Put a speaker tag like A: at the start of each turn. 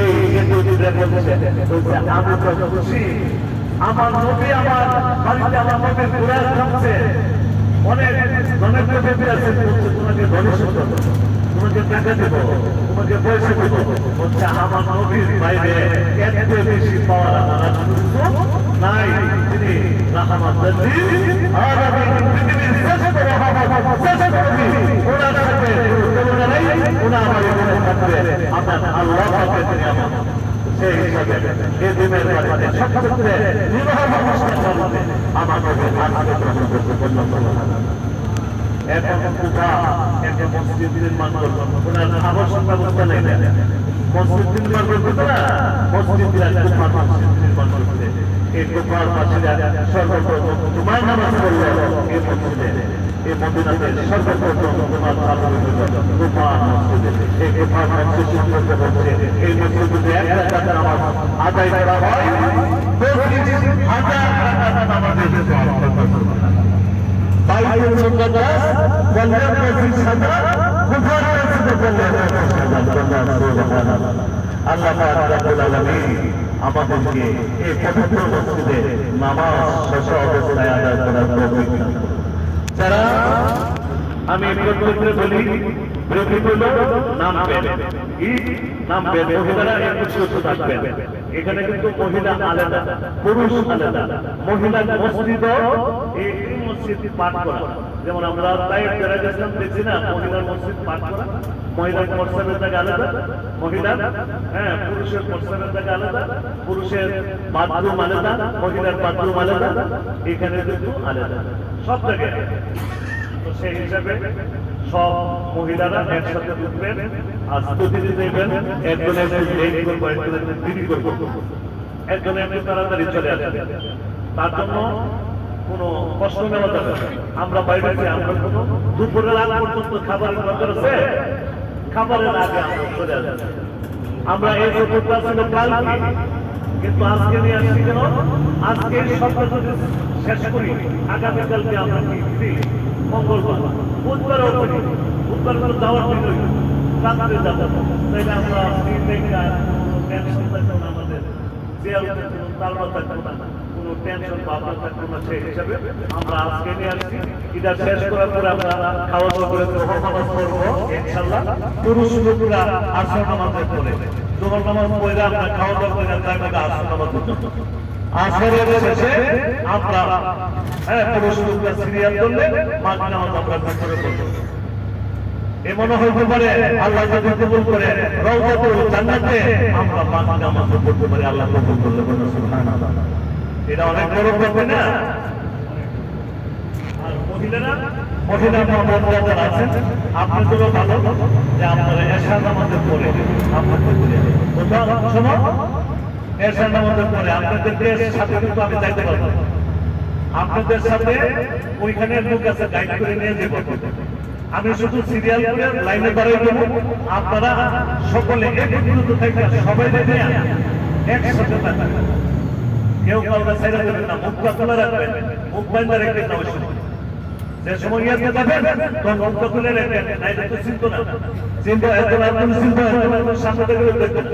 A: এই এটিপিরা বলছে আমি তো খুশি আমার নবী আমার বাড়িতে আমার নবী ঘোরার থাকছে অনেক অনেক নবী আছে তোমাকে ধনুষত্ব তোমাকে টাকা দেবো তোমাকে পয়সা দেবো বলছে আমার নবীর বাইরে এত বেশি পাওয়ার আমার নাই তিনি রাহমাত আর আমি পৃথিবীর শ্রেষ্ঠ রাহমাত শ্রেষ্ঠ নবী ওনার সাথে তুলনা নাই ওনা আমার মনে থাকবে আমার আল্লাহ পাকে তিনি আমার হিসাবে এই দিনের বাড়িতে সব ক্ষেত্রে বিবাহ নবী আজকে গ্রহণ করতে কুবা একটা মাসিরা সর্বপ্রথম তোমার এই মসজিদে সর্বপ্রথম তোমার এই কুমার মসজিদ সম্পর্কে বলছে এই মসজিদে এক আদায় করা হয় পঁচিশ হাজার নামাজের জন্য বাইরে মুকদ্দাস বললেন পঁচিশ হাজার কুফার মসজিদে বললেন আল্লাহ পাক আলামিন আমাদেরকে আমি প্রত্যেককে বলি মহিলারা যেমন আমরা দেখছি না মহিলার মসজিদ পাঠ করা মহিলার মর্সাবের জায়গা আলাদা মহিলা হ্যাঁ পুরুষের মর্সাবের জায়গা আলাদা পুরুষের বাথরুম আলাদা মহিলার বাথরুম আলাদা এখানে কিন্তু আলাদা সব জায়গায় তো সেই হিসাবে সব মহিলারা একসাথে ঢুকবেন আর স্তুতি দেবেন একজন একজন লেট করব একজন একজন করব। একজন একজন তাড়াতাড়ি চলে আসবে তার জন্য কোনো। আমরা বাইরে খাবারের আমরা এই কিন্তু আজকে নিয়ে আসছি কেন আজকে সপ্তাহ শেষ করি আগামীকালকে আমরা কি মঙ্গলবার। বুধবারও করি। বুধবার করে যাওয়ার হইল রাত্রে যাব। তাইলে আমরা আমাদের। জিয়ারতের তালবা থাকব না। আমরা আজকে নিয়ে আসছি। খাওয়া দাওয়া করে পড়ে জোহর নামাজ পড়ে আমরা খাওয়া দাওয়া করে তারপরে আসর নামাজ আসরের শেষে আমরা হ্যাঁ পুরুষ সিরিয়াল করলে মাঝ নামাজ আমরা ভিতরে পড়ব এমনও হইতে পারে, আল্লাহ যদি কবুল করে রওজাতুল জান্নাতে, আমরা পাঁচ নামাজ পড়তে পারি, আল্লাহ কবুল করলে সুবহানাল্লাহ। এটা অনেক বড় ব্যাপার না। আপনাদের আপনাদেরকে সাথে কিন্তু আমি পারব। আপনাদের সাথে ওইখানে লোক করে নিয়ে আমি শুধু সিরিয়াল লাইনে আপনারা সকলে সবাই একসাথে থাকবেন। কেউ কাউকে দেবেন না। মুখটা তুলে রাখবেন। মুখ বাইন্দা রেখে সময়। যে সময় ইয়াতে যাবেন, তখন অন্ত খুলে রাখবেন নাইলে তো চিন্ত না। চিন্তা এত রাত চিন্তা সামনে দেখবেন।